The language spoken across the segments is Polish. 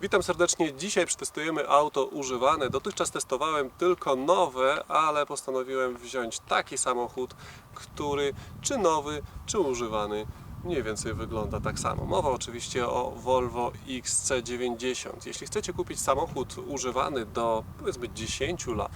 Witam serdecznie. Dzisiaj przetestujemy auto używane. Dotychczas testowałem tylko nowe, ale postanowiłem wziąć taki samochód, który czy nowy, czy używany mniej więcej wygląda tak samo. Mowa oczywiście o Volvo XC90. Jeśli chcecie kupić samochód używany do powiedzmy 10 lat,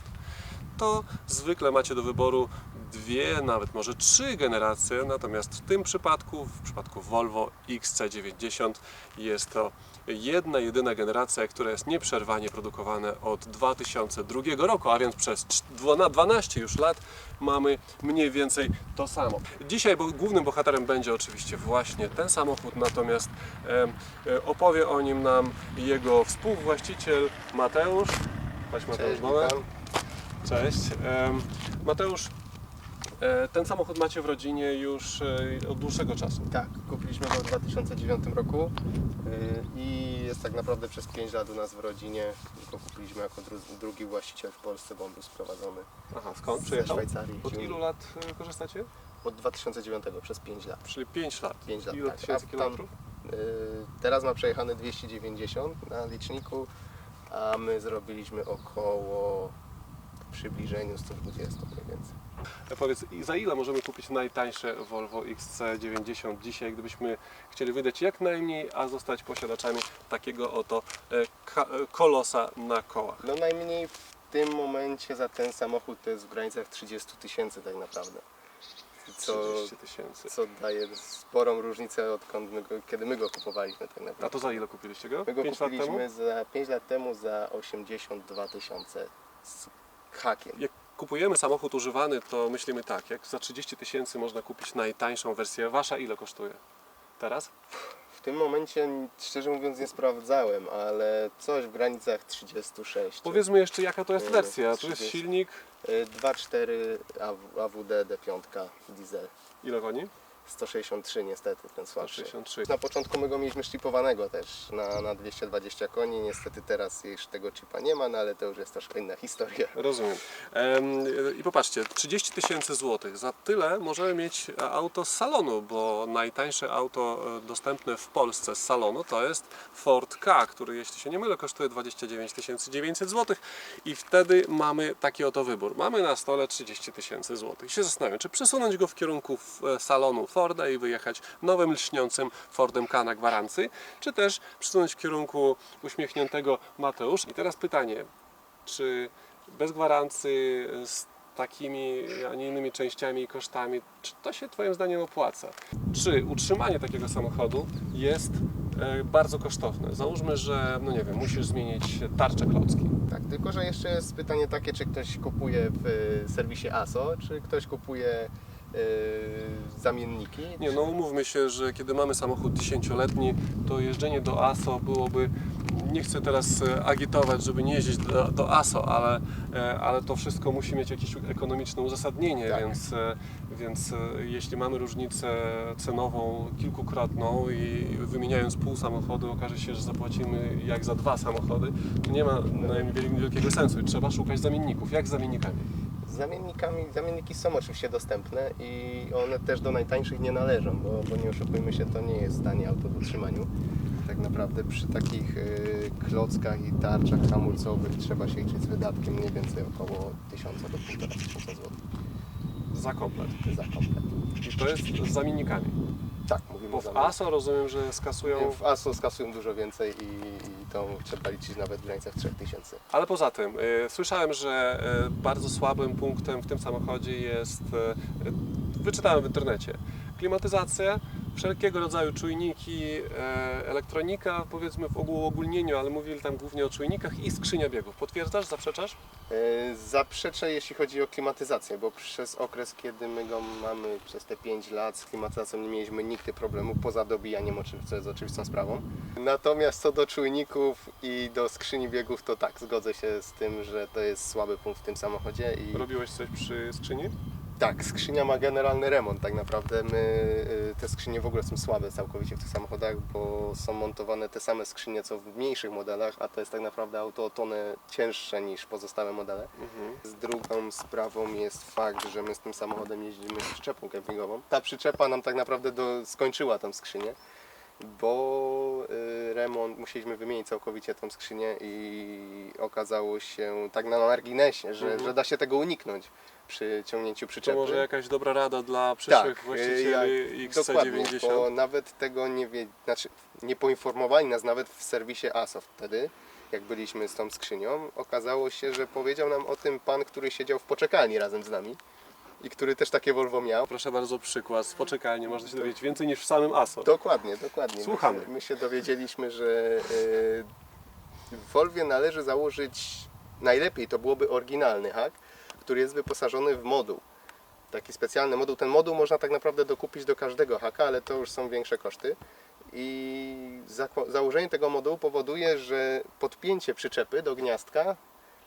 to zwykle macie do wyboru dwie, nawet może trzy generacje, natomiast w tym przypadku, w przypadku Volvo XC90 jest to jedna, jedyna generacja, która jest nieprzerwanie produkowana od 2002 roku, a więc przez cz- dwo- 12 już lat mamy mniej więcej to samo. Dzisiaj bo, głównym bohaterem będzie oczywiście właśnie ten samochód, natomiast e, opowie o nim nam jego współwłaściciel Mateusz. Chodź Mateusz, Cześć, Mateusz, e, ten samochód macie w rodzinie już e, od dłuższego czasu. Tak, kupiliśmy go w 2009 roku yy, i jest tak naprawdę przez 5 lat u nas w rodzinie. Go kupiliśmy jako dru- drugi właściciel w Polsce, bo on był sprowadzony Aha, skąd ze? Szwajcarii. Od ilu lat e, korzystacie? Od 2009 przez 5 lat. Czyli 5 lat. 5 lat, Ile tak. tysięcy tam- kilometrów? Teraz ma przejechane 290 na liczniku, a my zrobiliśmy około w przybliżeniu 120 mniej więcej. E, Powiedz, i za ile możemy kupić najtańsze Volvo XC90 dzisiaj, gdybyśmy chcieli wydać jak najmniej, a zostać posiadaczami takiego oto e, e, kolosa na kołach? No najmniej w tym momencie za ten samochód to jest w granicach 30 tysięcy tak naprawdę. Co, 30 tysięcy. co daje sporą różnicę odkąd my go, kiedy my go kupowaliśmy tak naprawdę. A to za ile kupiliście go? My go 5 lat temu? kupiliśmy za 5 lat temu za 82 tysiące z hakiem. Jak kupujemy samochód używany, to myślimy tak, jak za 30 tysięcy można kupić najtańszą wersję. Wasza ile kosztuje? Teraz? W tym momencie szczerze mówiąc nie sprawdzałem, ale coś w granicach 36. Powiedzmy jeszcze jaka to jest Nie, wersja. Tu jest 30. silnik, Y, 2.4 AW- AWD D5 diesel. ile koni? 163 niestety ten słabszy. 163. Na początku my go mieliśmy szlipowanego też na, na 220 koni. Niestety teraz już tego chipa nie ma, no ale to już jest troszkę inna historia. Rozumiem. Em, I popatrzcie, 30 tysięcy złotych. Za tyle możemy mieć e, auto z salonu, bo najtańsze auto e, dostępne w Polsce z salonu to jest Ford K, który jeśli się nie mylę kosztuje 29 900 złotych i wtedy mamy taki oto wybór. Mamy na stole 30 tysięcy złotych. I się zastanawiam, czy przesunąć go w kierunku e, salonu Forda i wyjechać nowym lśniącym Fordem K na czy też przesunąć w kierunku uśmiechniętego Mateusz. I teraz pytanie, czy bez gwarancji, z takimi, a nie innymi częściami i kosztami, czy to się Twoim zdaniem opłaca? Czy utrzymanie takiego samochodu jest e, bardzo kosztowne? Załóżmy, że, no nie wiem, musisz zmienić tarczę klocki. Tak, tylko że jeszcze jest pytanie takie, czy ktoś kupuje w y, serwisie ASO, czy ktoś kupuje zamienniki. Nie, no umówmy się, że kiedy mamy samochód 10-letni, to jeżdżenie do ASO byłoby, nie chcę teraz e, agitować, żeby nie jeździć do, do ASO, ale, e, ale to wszystko musi mieć jakieś ekonomiczne uzasadnienie, Tak. więc, e, więc jeśli mamy różnicę cenową kilkukrotną i wymieniając pół samochodu okaże się, że zapłacimy jak za dwa samochody, to nie ma najmniej wielkiego sensu i trzeba szukać zamienników. Jak z zamiennikami? Zamiennikami, zamienniki są oczywiście dostępne i one też do najtańszych nie należą, bo, bo nie oszukujmy się, to nie jest tanie auto w utrzymaniu. Tak naprawdę przy takich y, klockach i tarczach hamulcowych trzeba się liczyć z wydatkiem mniej więcej około 1000 do 1500 zł Za komplet. za komplet. I to jest z zamiennikami. Tak, mówimy Bo w ASO rozumiem, że skasują W ASO skasują dużo więcej i, i to trzeba liczyć nawet w granicach 3000. Ale poza tym, y, słyszałem, że y, bardzo słabym punktem w tym samochodzie jest, y, y, wyczytałem w internecie, klimatyzacja, wszelkiego rodzaju czujniki, y, elektronika, powiedzmy w uogólnieniu, ale mówili tam głównie o czujnikach i skrzynia biegów. Potwierdzasz, zaprzeczasz? Yy, Zaprzeczę jeśli chodzi o klimatyzację, bo przez okres, kiedy my go mamy przez te 5 lat z klimatyzacją nie mieliśmy nigdy problemu poza dobijaniem, co jest oczywistą sprawą. Natomiast co do czujników i do skrzyni biegów, to tak, zgodzę się z tym, że to jest słaby punkt w tym samochodzie i Robiłeś coś przy skrzyni? Tak, skrzynia ma generalny remont tak naprawdę. My, y, te skrzynie w ogóle są słabe całkowicie w tych samochodach, bo są montowane te same skrzynie co w mniejszych modelach, a to jest tak naprawdę auto o tonę cięższe niż pozostałe modele. Mhm. Z drugą sprawą jest fakt, że my z tym samochodem jeździmy z przyczepą kempingową. Ta przyczepa nam tak naprawdę do, skończyła tą skrzynię. bo y, remont, musieliśmy wymienić całkowicie tą skrzynię i okazało się tak na marginesie, że, Mhm. że da się tego uniknąć przy ciągnięciu To przyczepy. może jakaś dobra rada dla przyszłych Tak, właścicieli jak- Dokładnie, XC90? bo nawet tego nie wie, znaczy nie poinformowali nas nawet w serwisie ASO wtedy, jak byliśmy z tą skrzynią. Okazało się, że powiedział nam o tym pan, który siedział w poczekalni razem z nami i który też takie Volvo miał. Proszę bardzo, przykład z poczekalni. Można się dowiedzieć więcej niż w samym ASO. Dokładnie, dokładnie. Słuchamy. My się, my się dowiedzieliśmy, że y, w Volvie należy założyć najlepiej to byłoby oryginalny hak, który jest wyposażony w moduł. Taki specjalny moduł. Ten moduł można tak naprawdę dokupić do każdego haka, ale to już są większe koszty. I założenie tego modułu powoduje, że podpięcie przyczepy do gniazdka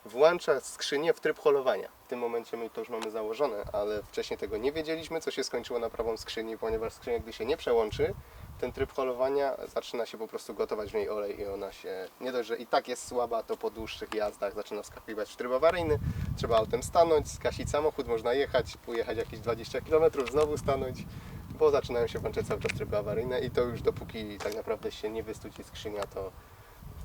włącza skrzynię w tryb holowania. W tym momencie my to już mamy założone, ale wcześniej tego nie wiedzieliśmy, co się skończyło naprawą skrzyni, ponieważ skrzynia, gdy się nie przełączy, ten tryb holowania zaczyna się po prostu gotować w niej olej i ona się, nie dość, że i tak jest słaba, to po dłuższych jazdach zaczyna wskakiwać w tryb awaryjny, trzeba autem stanąć, skasić samochód, można jechać, ujechać jakieś 20 km, znowu stanąć, bo zaczynają się włączać cały czas tryby awaryjne i to już dopóki tak naprawdę się nie wystuci skrzynia, to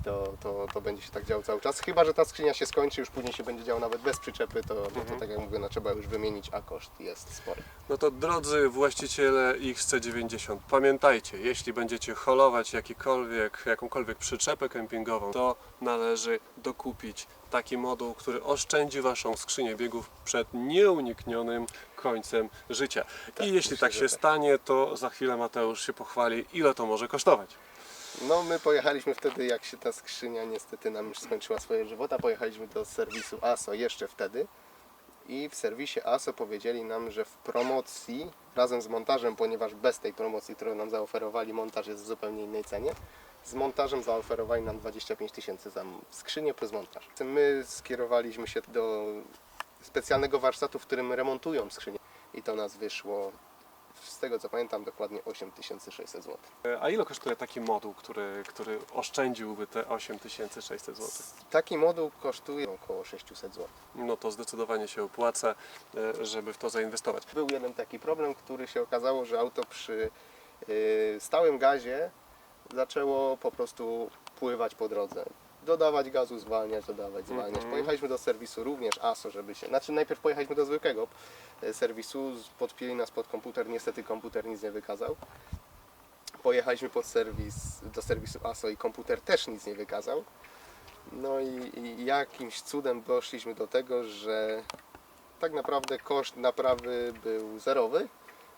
to, to, to będzie się tak działo cały czas. Chyba, że ta skrzynia się skończy, już później się będzie działo nawet bez przyczepy, to, no to tak jak mówię, no, trzeba już wymienić, a koszt jest spory. No to drodzy właściciele XC90, pamiętajcie, jeśli będziecie holować jakikolwiek, jakąkolwiek przyczepę kempingową, to należy dokupić taki moduł, który oszczędzi Waszą skrzynię biegów przed nieuniknionym końcem życia. Tak, I jeśli myślę, tak się tak. stanie, to za chwilę Mateusz się pochwali, ile to może kosztować. No my pojechaliśmy wtedy, jak się ta skrzynia niestety nam już skończyła swoje żywota, pojechaliśmy do serwisu ASO jeszcze wtedy i w serwisie ASO powiedzieli nam, że w promocji razem z montażem, ponieważ bez tej promocji, którą nam zaoferowali, montaż jest w zupełnie innej cenie, z montażem zaoferowali nam 25 tysięcy za skrzynię plus montaż. My skierowaliśmy się do specjalnego warsztatu, w którym remontują skrzynię i to nas wyszło, z tego co pamiętam, dokładnie 8600 zł. A ile kosztuje taki moduł, który, który oszczędziłby te 8600 zł? Taki moduł kosztuje około 600 zł. No to zdecydowanie się opłaca, e, żeby w to zainwestować. Był jeden taki problem, który się okazało, że auto przy y, stałym gazie zaczęło po prostu pływać po drodze. Dodawać gazu, zwalniać, dodawać, zwalniać. Mhm. Pojechaliśmy do serwisu również ASO, żeby się... Znaczy najpierw pojechaliśmy do zwykłego y, serwisu, podpięli nas pod komputer, niestety komputer nic nie wykazał. Pojechaliśmy pod serwis, do serwisu ASO i komputer też nic nie wykazał. No i, i jakimś cudem doszliśmy do tego, że tak naprawdę koszt naprawy był zerowy,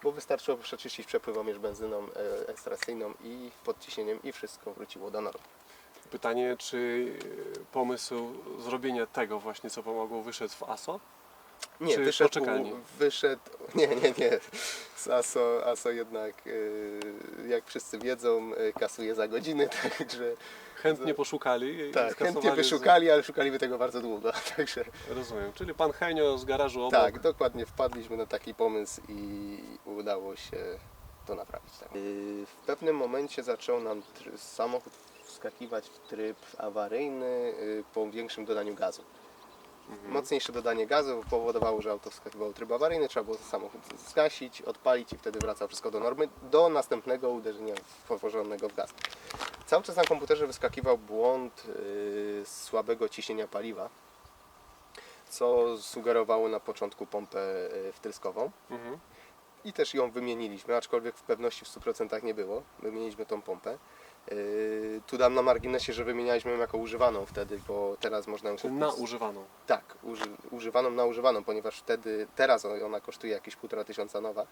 bo wystarczyło przeczyścić przepływomierz benzyną e, ekstrakcyjną i podciśnieniem i wszystko wróciło do normy. Pytanie, czy e, pomysł zrobienia tego właśnie, co pomogło, wyszedł w ASO? Nie, Czy wyszedł, poczekalni? wyszedł, nie, nie, nie, z ASO, ASO jednak, e, jak wszyscy wiedzą, e, kasuje za godziny, także Chętnie poszukali tak, chętnie wyszukali, ale szukaliby tego bardzo długo, także. Rozumiem, czyli pan Henio z garażu obok. Tak, dokładnie wpadliśmy na taki pomysł i udało się to naprawić. Tak. W pewnym momencie zaczął nam samochód wskakiwać w tryb awaryjny yy, po większym dodaniu gazu. Mocniejsze dodanie gazu powodowało, że auto wskakiwało w tryb awaryjny, trzeba było samochód zgasić, odpalić i wtedy wracało wszystko do normy, do następnego uderzenia włożonego w gaz. Cały czas na komputerze wyskakiwał błąd yy, słabego ciśnienia paliwa, co sugerowało na początku pompę yy, wtryskową. Mhm. I też ją wymieniliśmy, aczkolwiek w pewności w 100% nie było. Wymieniliśmy tą pompę. Yy, tu dam na marginesie, że wymienialiśmy ją jako używaną wtedy, bo teraz można ją kupić. na używaną. Tak, uży, używaną na używaną, ponieważ wtedy, teraz ona kosztuje jakieś półtora tysiąca nowa,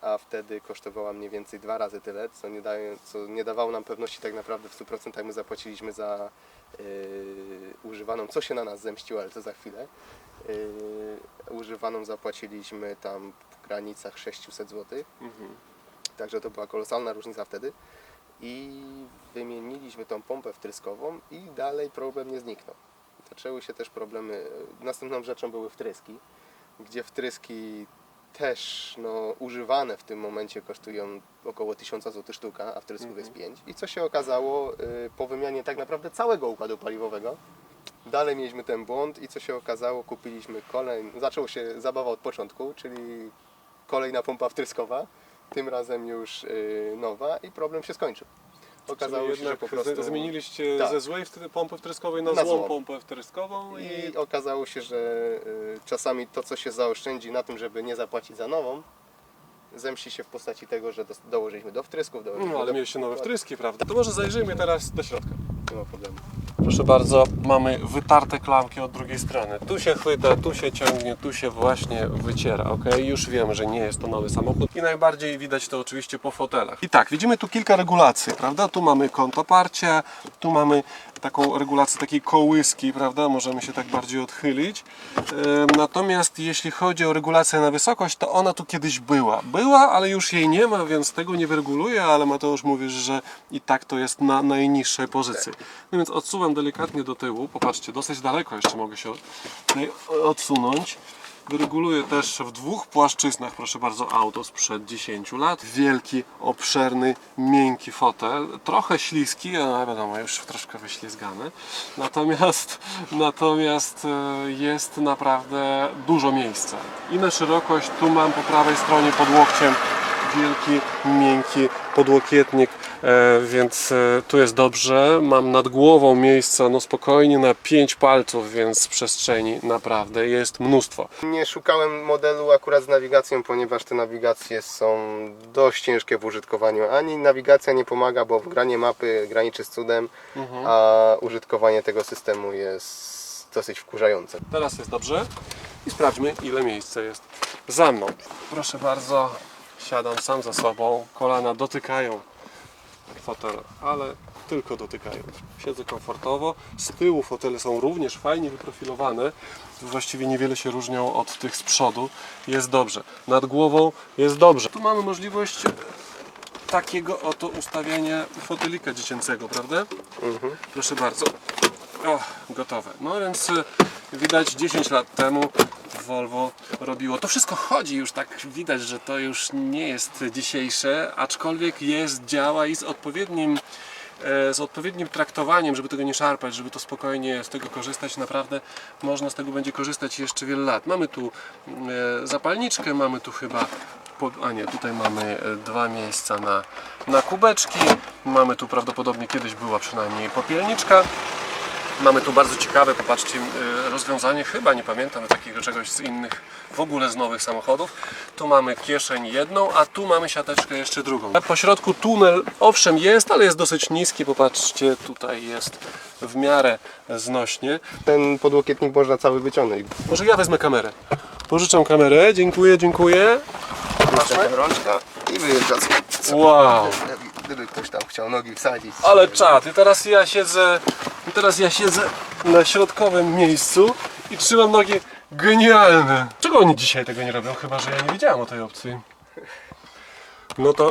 a wtedy kosztowała mniej więcej dwa razy tyle, co nie, daje, co nie dawało nam pewności tak naprawdę w 100% my zapłaciliśmy za yy, używaną, co się na nas zemściło, ale to za chwilę. Yy, używaną zapłaciliśmy tam w granicach 600 zł, Mhm. Także to była kolosalna różnica wtedy. I wymieniliśmy tą pompę wtryskową i dalej problem nie zniknął. Zaczęły się też problemy. Następną rzeczą były wtryski, gdzie wtryski też no, używane w tym momencie kosztują około 1000 zł sztuka, a wtrysków Mhm. jest 5. I co się okazało y, po wymianie tak naprawdę całego układu paliwowego, dalej mieliśmy ten błąd i co się okazało, kupiliśmy kolej, zaczęło się zabawa od początku, czyli kolejna pompa wtryskowa, tym razem już y, nowa i problem się skończył. Okazało Czyli się, że po prostu... zmieniliście Tak. ze złej wtedy pompy wtryskowej na, Na złą złą. pompę wtryskową i... I okazało się, że y, czasami to, co się zaoszczędzi na tym, żeby nie zapłacić za nową, zemści się w postaci tego, że dołożyliśmy do wtrysków, dołożyliśmy No, ale do... mieliście nowe wtryski, prawda? To może zajrzyjmy teraz do środka. Nie ma problemu. Proszę bardzo, mamy wytarte klamki od drugiej strony. Tu się chwyta, tu się ciągnie, tu się właśnie wyciera, ok? Już wiemy, że nie jest to nowy samochód i najbardziej widać to oczywiście po fotelach. I tak, widzimy tu kilka regulacji, prawda? Tu mamy kąt oparcia, tu mamy taką regulację takiej kołyski, prawda? Możemy się tak bardziej odchylić. Natomiast jeśli chodzi o regulację na wysokość, to ona tu kiedyś była. Była, ale już jej nie ma, więc tego nie wyreguluję, ale Mateusz mówisz, że i tak to jest na najniższej pozycji. No więc odsuwam delikatnie do tyłu. Popatrzcie, dosyć daleko jeszcze mogę się odsunąć. Wyreguluję też w dwóch płaszczyznach, proszę bardzo, auto sprzed 10 lat. Wielki, obszerny, miękki fotel. Trochę śliski, ale wiadomo, już troszkę wyślizgany. Natomiast, natomiast e, jest naprawdę dużo miejsca. I na szerokość tu mam po prawej stronie pod łokciem wielki, miękki podłokietnik, e, więc e, tu jest dobrze. Mam nad głową miejsca no spokojnie na 5 palców, więc przestrzeni naprawdę jest mnóstwo. Nie szukałem modelu akurat z nawigacją, ponieważ te nawigacje są dość ciężkie w użytkowaniu. Ani nawigacja nie pomaga, bo wgranie mapy graniczy z cudem, a użytkowanie tego systemu jest dosyć wkurzające. Teraz jest dobrze i sprawdźmy ile miejsca jest za mną. Proszę bardzo, siadam sam za sobą, kolana dotykają fotela, ale tylko dotykają. Siedzę komfortowo, z tyłu fotele są również fajnie wyprofilowane, właściwie niewiele się różnią od tych z przodu, jest dobrze. Nad głową jest dobrze. Tu mamy możliwość takiego oto ustawienia fotelika dziecięcego, prawda? Proszę bardzo. O, gotowe. No więc y, widać 10 lat temu Volvo robiło. To wszystko chodzi już tak widać, że to już nie jest dzisiejsze, aczkolwiek jest, działa i z odpowiednim e, z odpowiednim traktowaniem, żeby tego nie szarpać, żeby to spokojnie z tego korzystać, naprawdę można z tego będzie korzystać jeszcze wiele lat. Mamy tu e, zapalniczkę, mamy tu chyba, a nie, tutaj mamy e, dwa miejsca na, na kubeczki, mamy tu prawdopodobnie kiedyś była przynajmniej popielniczka, Mamy tu bardzo ciekawe, popatrzcie, y, rozwiązanie, chyba nie pamiętam takiego czegoś z innych, w ogóle z nowych samochodów. Tu mamy kieszeń jedną, a tu mamy siateczkę jeszcze drugą. Po środku tunel, owszem jest, ale jest dosyć niski, popatrzcie, tutaj jest w miarę znośnie. Ten podłokietnik można cały wyciągnąć. Może ja wezmę kamerę. Pożyczam kamerę, dziękuję, dziękuję. Patrzmy. rączka i wyjeżdża. Wow, Gdyby ktoś tam chciał nogi wsadzić. ale czad. Teraz ja siedzę, teraz ja siedzę na środkowym miejscu i trzymam nogi genialne. Czego oni dzisiaj tego nie robią? Chyba, że ja nie wiedziałem o tej opcji. No to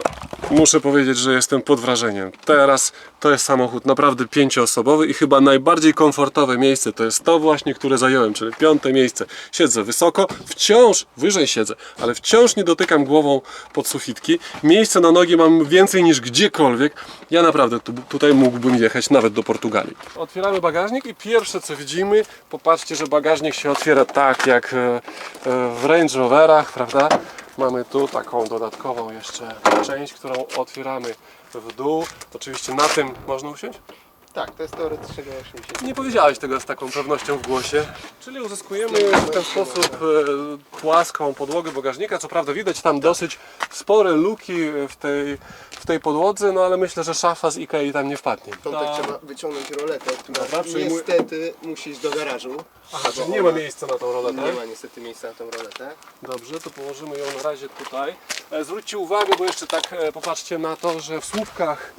muszę powiedzieć, że jestem pod wrażeniem. Teraz to jest samochód naprawdę pięcioosobowy i chyba najbardziej komfortowe miejsce to jest to właśnie, które zająłem, czyli piąte miejsce. Siedzę wysoko, wciąż wyżej siedzę, ale wciąż nie dotykam głową pod sufitki. Miejsce na nogi mam więcej niż gdziekolwiek. Ja naprawdę tu, tutaj mógłbym jechać nawet do Portugalii. Otwieramy bagażnik i pierwsze co widzimy, popatrzcie, że bagażnik się otwiera tak jak e, e, w Range Roverach, prawda? Mamy tu taką dodatkową jeszcze część, którą otwieramy w dół. Oczywiście na tym można usiąść? Tak, to jest teoretycznie do 80. Nie powiedziałeś tego z taką pewnością w głosie. Czyli uzyskujemy w ten sposób e, płaską podłogę bagażnika. Co prawda widać tam dosyć spore luki w tej, w tej podłodze, no ale myślę, że szafa z Ikei tam nie wpadnie. Tutaj trzeba wyciągnąć roletę, która Dobra, niestety musi iść do garażu. Aha, czyli nie ma miejsca na tą roletę. Nie ma niestety miejsca na tą roletę. Dobrze, to położymy ją na razie tutaj. E, Zwróćcie uwagę, bo jeszcze tak e, popatrzcie na to, że w słupkach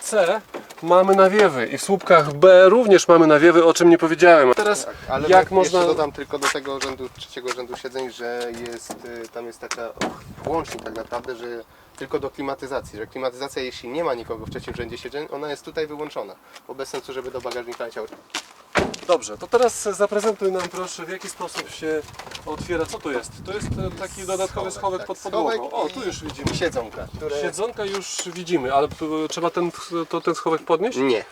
C mamy nawiewy i w słupkach B również mamy nawiewy, o czym nie powiedziałem. Teraz Tak, ale jak można... dodam tylko do tego rzędu, trzeciego rzędu siedzeń, że jest, y, tam jest taka włącznik tak naprawdę, że tylko do klimatyzacji, że klimatyzacja jeśli nie ma nikogo w trzecim rzędzie siedzeń, ona jest tutaj wyłączona, bo bez sensu, żeby do bagażnika leciał. Dobrze, to teraz zaprezentuj nam proszę, w jaki sposób się otwiera. Co to jest? To jest e, taki dodatkowy schowek tak, pod podłogą. O, tu już widzimy. Siedzonka, które... Siedzonka już widzimy, ale trzeba ten, to, ten schowek podnieść? Nie,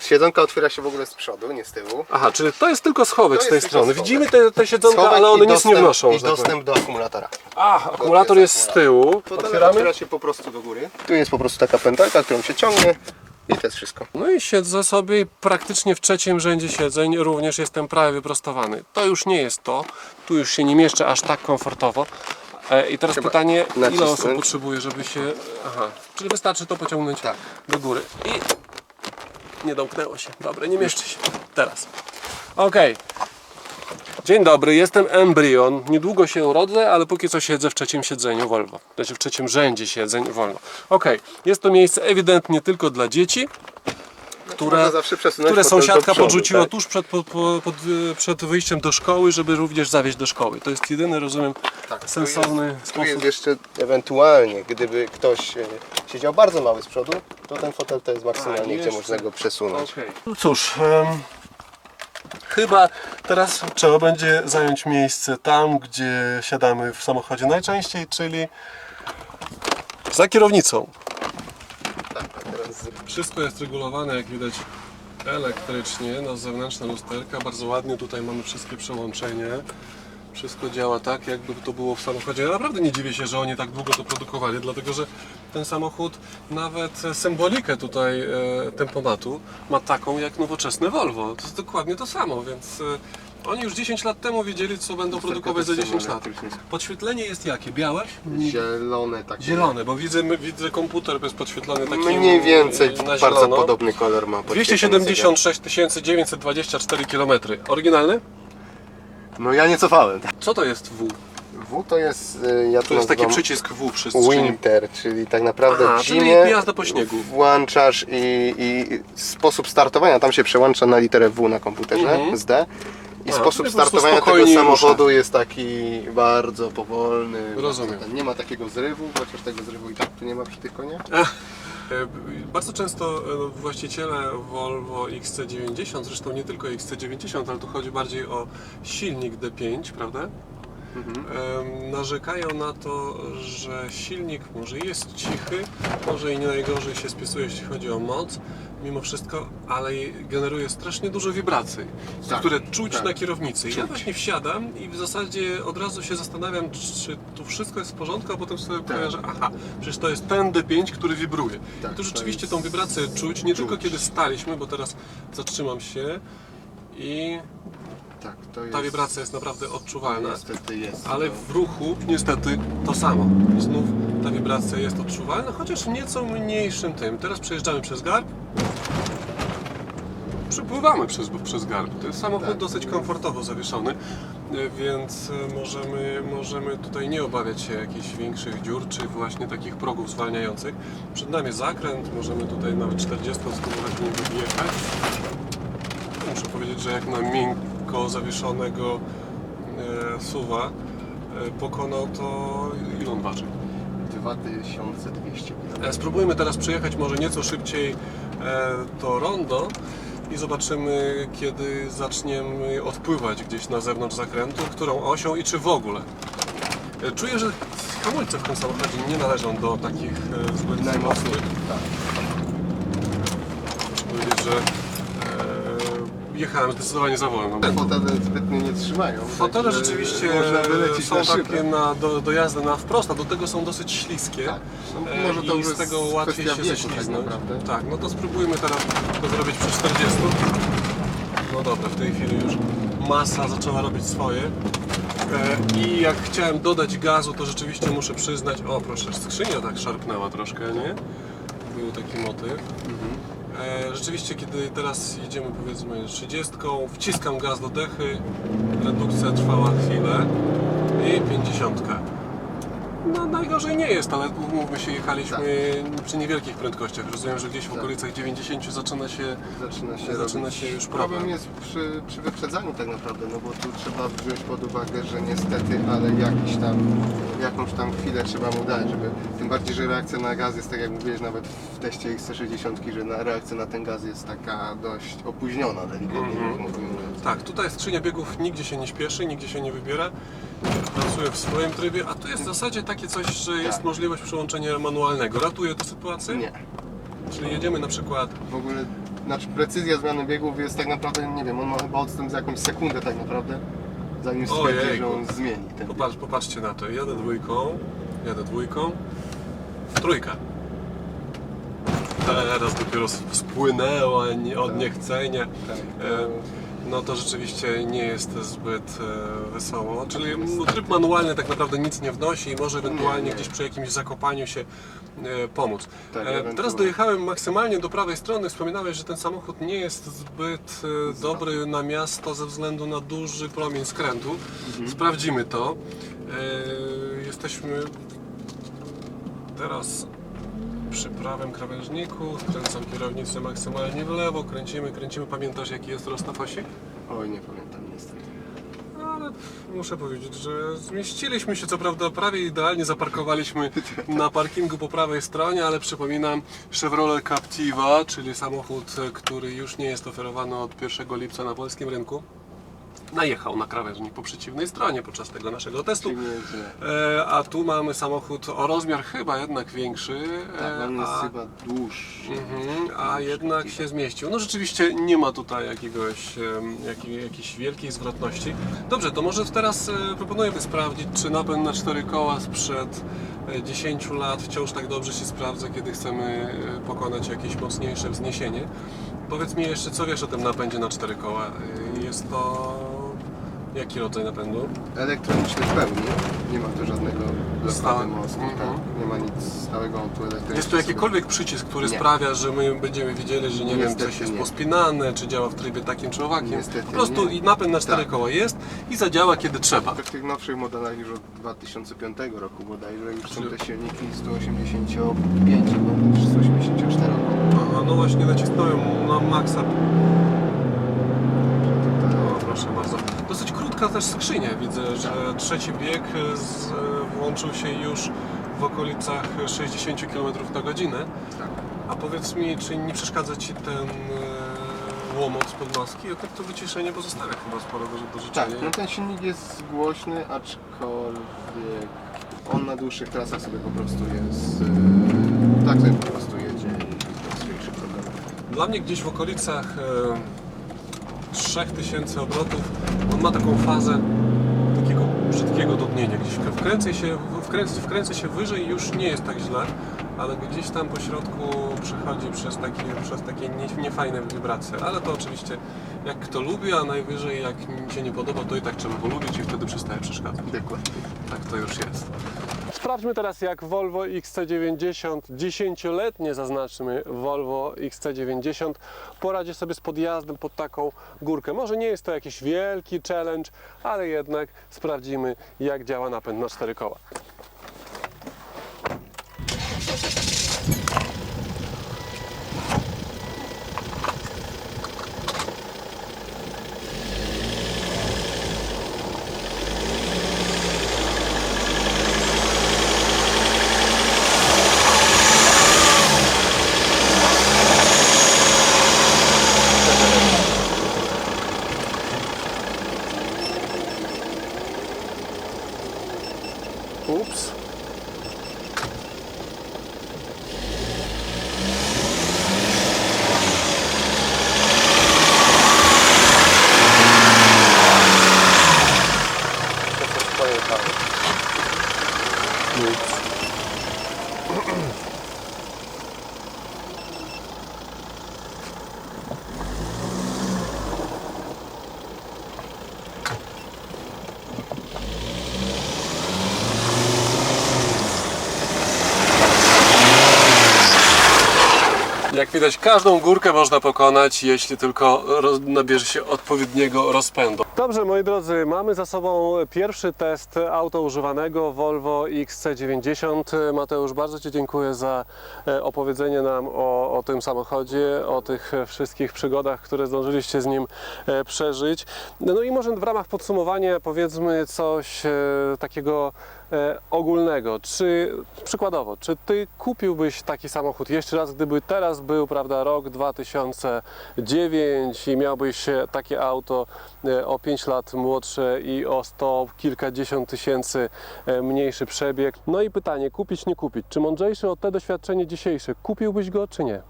Siedzonka otwiera się w ogóle z przodu, nie z tyłu. Aha, czyli to jest tylko schowek To z tej jest strony. schowek. Widzimy te, te siedzonka, Schowek ale one nic nie wnoszą. I tak dostęp do akumulatora. A, akumulator jest z tyłu. Otwieramy. otwiera się po prostu do góry. Tu jest po prostu taka pętelka, którą się ciągnie i to jest wszystko. No i siedzę sobie i praktycznie w trzecim rzędzie siedzeń również jestem prawie wyprostowany. To już nie jest to. Tu już się nie mieszczę aż tak komfortowo. E, I teraz Trzeba pytanie, ile nacisnąć. osób potrzebuje, żeby się... Aha, czyli wystarczy to pociągnąć Tak. do góry. I nie domknęło się. Dobra, nie mieszczy się. Teraz. Okej. Dzień dobry, jestem Embryon. Niedługo się urodzę, ale póki co siedzę w trzecim siedzeniu Volvo. Znaczy w trzecim rzędzie siedzeń Volvo. Okej, jest to miejsce ewidentnie tylko dla dzieci, które, które sąsiadka przodu, podrzuciła tak? tuż przed, po, po, pod, przed wyjściem do szkoły, żeby również zawieźć do szkoły. To jest jedyny, rozumiem, Tak, tu sensowny jest, Tu sposób. jest jeszcze ewentualnie, gdyby ktoś e, siedział bardzo mały z przodu, to ten fotel to jest A, maksymalnie, gdzie jeszcze. można go przesunąć. No cóż, em, chyba teraz trzeba będzie zająć miejsce tam, gdzie siadamy w samochodzie najczęściej, czyli za kierownicą. Tak, Wszystko jest regulowane, jak widać, elektrycznie na zewnętrzne lusterka. Bardzo ładnie tutaj mamy wszystkie przełączenia. Wszystko działa tak, jakby to było w samochodzie. Ja naprawdę nie dziwię się, że oni tak długo to produkowali, dlatego że ten samochód nawet symbolikę tutaj e, tempomatu ma taką jak nowoczesne Volvo. To jest dokładnie to samo, więc e, oni już 10 lat temu wiedzieli, co będą produkować za 10 lat. Podświetlenie jest jakie? Białe? Zielone takie. Zielone, bo widzę, widzę komputer jest podświetlony takim Mniej więcej e, na bardzo zielono. podobny kolor ma. podświetlony 276 924 km. Oryginalny? No ja nie cofałem. Co to jest W? W to jest, e, ja to To jest taki nazywam przycisk W przy skrzyni. Winter, czyli tak naprawdę Aha, w czyli zimie jazda po śniegu. włączasz i, i sposób startowania, tam się przełącza na literę W na komputerze Mhm. z D i A, sposób czyli po prostu startowania tego spokojniej samochodu jest taki bardzo powolny. Rozumiem. Nie ma takiego zrywu, chociaż tego zrywu i tak tu nie ma przy tych koniach. E, Bardzo często e, właściciele Volvo XC90, zresztą nie tylko XC90, ale tu chodzi bardziej o silnik D5, prawda? Mhm. Narzekają na to, że silnik może jest cichy, może i nie najgorzej się spisuje, jeśli chodzi o moc, mimo wszystko, ale generuje strasznie dużo wibracji, Tak, które czuć tak. na kierownicy. Ja Czuć. właśnie wsiadam i w zasadzie od razu się zastanawiam, czy tu wszystko jest w porządku, a potem sobie Tak. kojarzę, aha, przecież to jest ten D5, który wibruje. Tak, I tu rzeczywiście tą wibrację czuć, nie tylko czuć. kiedy staliśmy, bo teraz zatrzymam się i Tak, to jest. ta wibracja jest naprawdę odczuwalna. Niestety jest. Ale no. w ruchu niestety to samo. Znów ta wibracja jest odczuwalna, chociaż w nieco mniejszym tym. Teraz przejeżdżamy przez garb. Przepływamy przez, przez garb. To jest samochód Tak. dosyć komfortowo zawieszony, e, więc e, możemy, możemy tutaj nie obawiać się jakichś większych dziur, czy właśnie takich progów zwalniających. Przed nami zakręt, możemy tutaj nawet 40 spróbować w niego wjechać. Muszę powiedzieć, że jak na miękko zawieszonego e, suwa e, pokonał to ile on waży? 2200 E, Spróbujmy teraz przejechać może nieco szybciej e, to rondo i zobaczymy kiedy zaczniemy odpływać gdzieś na zewnątrz zakrętu, którą osią i czy w ogóle. Czuję, że hamulce w tym samochodzie nie należą do takich zbyt Najmocniej. mocnych. Tak. Muszę powiedzieć, że jechałem zdecydowanie za wolno. Fotele zbytnio nie trzymają. Fotele także rzeczywiście wylecieć są na takie na, do, do jazdy na wprost, a do tego są dosyć śliskie. Tak. No, E, może to I już z tego łatwiej się tak ześliznąć. naprawdę. Tak, no to spróbujmy teraz to zrobić przy 40. No dobra, w tej chwili już masa zaczęła robić swoje. E, I jak chciałem dodać gazu, to rzeczywiście muszę przyznać, o proszę, skrzynia tak szarpnęła troszkę, nie? Był taki motyw. E, Rzeczywiście, kiedy teraz jedziemy powiedzmy 30, wciskam gaz do dechy, redukcja trwała chwilę i 50. No najgorzej nie jest, ale umówmy się, jechaliśmy przy niewielkich prędkościach. Rozumiem, że gdzieś w Tak. okolicach 90 zaczyna się Zaczyna się, Zaczyna robić. się już problem. Problem jest przy, przy wyprzedzaniu tak naprawdę, no bo tu trzeba wziąć pod uwagę, że niestety, ale jakiś tam, jakąś tam chwilę trzeba mu dać, żeby, tym bardziej, że reakcja na gaz jest tak jak mówiłeś nawet w teście XC60, że na, reakcja na ten gaz jest taka dość opóźniona, delikatnie mówiąc. Tak, tutaj skrzynia biegów nigdzie się nie śpieszy, nigdzie się nie wybiera. W swoim trybie, a tu jest w zasadzie takie coś, że jest Tak. możliwość przełączenia manualnego. Ratuje to sytuację? Nie, Czyli jedziemy na przykład w ogóle znaczy precyzja zmiany biegów jest tak naprawdę, nie wiem, on ma chyba odstęp za jakąś sekundę tak naprawdę, zanim stwierdzi, Ojejku. że on zmieni ten bieg. Popatrz, popatrzcie na to. Jadę dwójką, jadę dwójką, trójka. Teraz dopiero spłynęła nie- od niechcenia. Tak, E, No to rzeczywiście nie jest zbyt e, wesoło. Czyli no, tryb manualny tak naprawdę nic nie wnosi i może ewentualnie Nie, nie. gdzieś przy jakimś zakopaniu się e, pomóc. Tak, E. Teraz dojechałem maksymalnie do prawej strony. Wspominałeś, że ten samochód nie jest zbyt dobry na miasto ze względu na duży promień skrętu. Mhm. Sprawdzimy to. Jesteśmy teraz przy prawym krawężniku. Skręcam kierownicę maksymalnie w lewo. Kręcimy, kręcimy. Pamiętasz jaki jest rozstaw osi? Oj, nie pamiętam niestety. Ale muszę powiedzieć, że zmieściliśmy się, co prawda prawie idealnie zaparkowaliśmy na parkingu po prawej stronie, ale przypominam Chevrolet Captiva, czyli samochód, który już nie jest oferowany od 1 lipca na polskim rynku. Najechał na krawężnik po przeciwnej stronie podczas tego naszego testu. E, a tu mamy samochód o rozmiar chyba jednak większy. Tak, e, on jest a- chyba dłuższy. Mhm, a jednak się zmieścił. No rzeczywiście nie ma tutaj jakiegoś, jakiej, jakiejś wielkiej zwrotności. Dobrze, to może teraz e, proponuję sprawdzić, czy napęd na cztery koła sprzed e, 10 lat wciąż tak dobrze się sprawdza, kiedy chcemy pokonać jakieś mocniejsze wzniesienie. Powiedz mi jeszcze, co wiesz o tym napędzie na cztery koła? Jest to... Jaki rodzaj napędu? Elektroniczny w pełni, nie ma tu żadnego Stałe. blokady mostu, Mhm. tak. nie ma nic stałego, on tu elektronicznie Jest tu sobie- jakikolwiek przycisk, który Nie. sprawia, że my będziemy widzieli, że nie wiem, Niestety coś jest nie. pospinane, czy działa w trybie takim czy owakim. Niestety po prostu nie. i napęd na cztery Tak. koła jest i zadziała kiedy trzeba. W tych nowszych modelach już od 2005 roku bodajże już są Czyli- te silniki 185 albo 184 Aha, no właśnie nacisnąłem na maksa. Też skrzynia. Widzę, że trzeci bieg z, włączył się już w okolicach 60 km na godzinę. Tak. A powiedz mi, czy nie przeszkadza Ci ten e, łomot spod maski? Jak to wyciszenie pozostawia chyba sporo do, do Tak, życzenia. no ten silnik jest głośny, aczkolwiek on na dłuższych trasach sobie po prostu jest, tak sobie po prostu jedzie i bez większych problemów. Dla mnie gdzieś w okolicach e, 3000 obrotów on ma taką fazę takiego brzydkiego dudnienia. Gdzieś wkręcę się, wkręcę, wkręcę się wyżej i już nie jest tak źle, ale gdzieś tam po środku przechodzi przez takie, przez takie nie, niefajne wibracje. Ale to oczywiście jak kto lubi, a najwyżej jak mi się nie podoba, to i tak trzeba polubić i wtedy przestaje przeszkadzać. Dokładnie. Tak to już jest. Sprawdźmy teraz jak Volvo XC90, 10-letnie zaznaczmy Volvo XC90 poradzi sobie z podjazdem pod taką górkę. Może nie jest to jakiś wielki challenge, ale jednak sprawdzimy jak działa napęd na cztery koła. Widać, każdą górkę można pokonać, jeśli tylko nabierze się odpowiedniego rozpędu. Dobrze, moi drodzy, mamy za sobą pierwszy test auto używanego Volvo XC90. Mateusz, bardzo Ci dziękuję za e, opowiedzenie nam o, o tym samochodzie, o tych wszystkich przygodach, które zdążyliście z nim e, przeżyć. No i może w ramach podsumowania powiedzmy coś e, takiego ogólnego. Czy przykładowo, czy ty kupiłbyś taki samochód jeszcze raz, gdyby teraz był, prawda, rok 2009 i miałbyś e, takie auto e, o 5 lat młodsze i o 100 kilkadziesiąt tysięcy e, mniejszy przebieg? No i pytanie, kupić, nie kupić? Czy mądrzejszy o te doświadczenie dzisiejsze, kupiłbyś go, czy nie?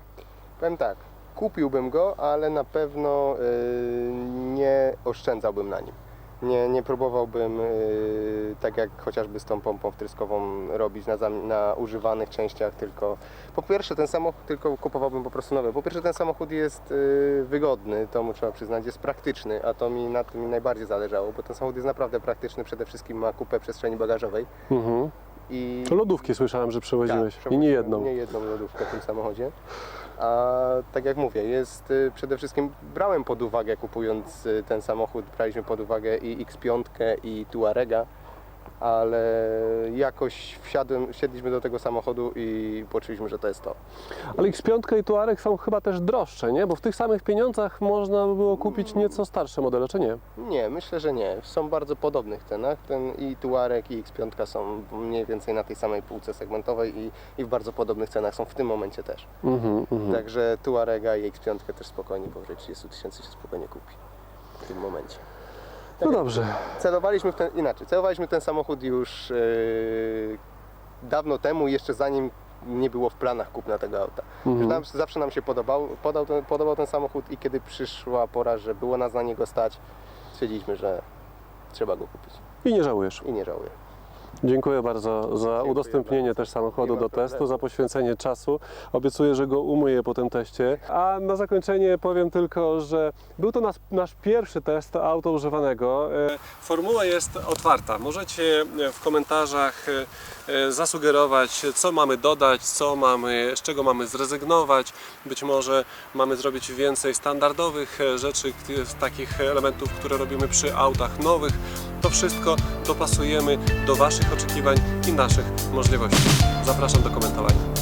Powiem tak, kupiłbym go, ale na pewno y, nie oszczędzałbym na nim. Nie, nie próbowałbym, y, tak jak chociażby z tą pompą wtryskową, robić na, na używanych częściach, tylko po pierwsze ten samochód tylko kupowałbym po prostu nowy. Po pierwsze ten samochód jest y, wygodny, to mu trzeba przyznać, jest praktyczny, a to mi na tym najbardziej zależało, bo ten samochód jest naprawdę praktyczny, przede wszystkim ma kupę przestrzeni bagażowej. Mhm. I Lodówki słyszałem, że przewoziłeś. tak, I nie jedną. Nie jedną lodówkę w tym samochodzie. A tak jak mówię, jest y, przede wszystkim brałem pod uwagę kupując y, ten samochód, braliśmy pod uwagę i X5 i Tuarega, ale jakoś wsiadłem, wsiedliśmy do tego samochodu i poczuliśmy, że to jest to. Ale X5 i Tuareg są chyba też droższe, nie? Bo w tych samych pieniądzach można by było kupić nieco starsze modele, czy nie? Nie, myślę, że nie. Są bardzo podobnych cenach. Ten i Tuareg i X5 są mniej więcej na tej samej półce segmentowej i, i w bardzo podobnych cenach są w tym momencie też. Mhm, mhm. Także Tuarega i X5 też spokojnie powyżej 30 tysięcy się spokojnie kupi w tym momencie. No dobrze. Celowaliśmy w ten, inaczej, celowaliśmy w ten samochód już yy, dawno temu, jeszcze zanim nie było w planach kupna tego auta. Mhm. Nam, zawsze nam się podobał, podał ten, podobał ten samochód i kiedy przyszła pora, że było nas na niego stać, stwierdziliśmy, że trzeba go kupić I nie żałujesz. i nie żałuję. Dziękuję bardzo za udostępnienie też samochodu do testu, za poświęcenie czasu. Obiecuję, że go umyję po tym teście. A na zakończenie powiem tylko, że był to nasz, nasz pierwszy test auto używanego. E, Formuła jest otwarta. Możecie w komentarzach e, e, zasugerować, co mamy dodać, co mamy, z czego mamy zrezygnować. Być może mamy zrobić więcej standardowych e, rzeczy, takich elementów, które robimy przy autach nowych. To wszystko dopasujemy do Oczekiwań i naszych możliwości. Zapraszam do komentowania.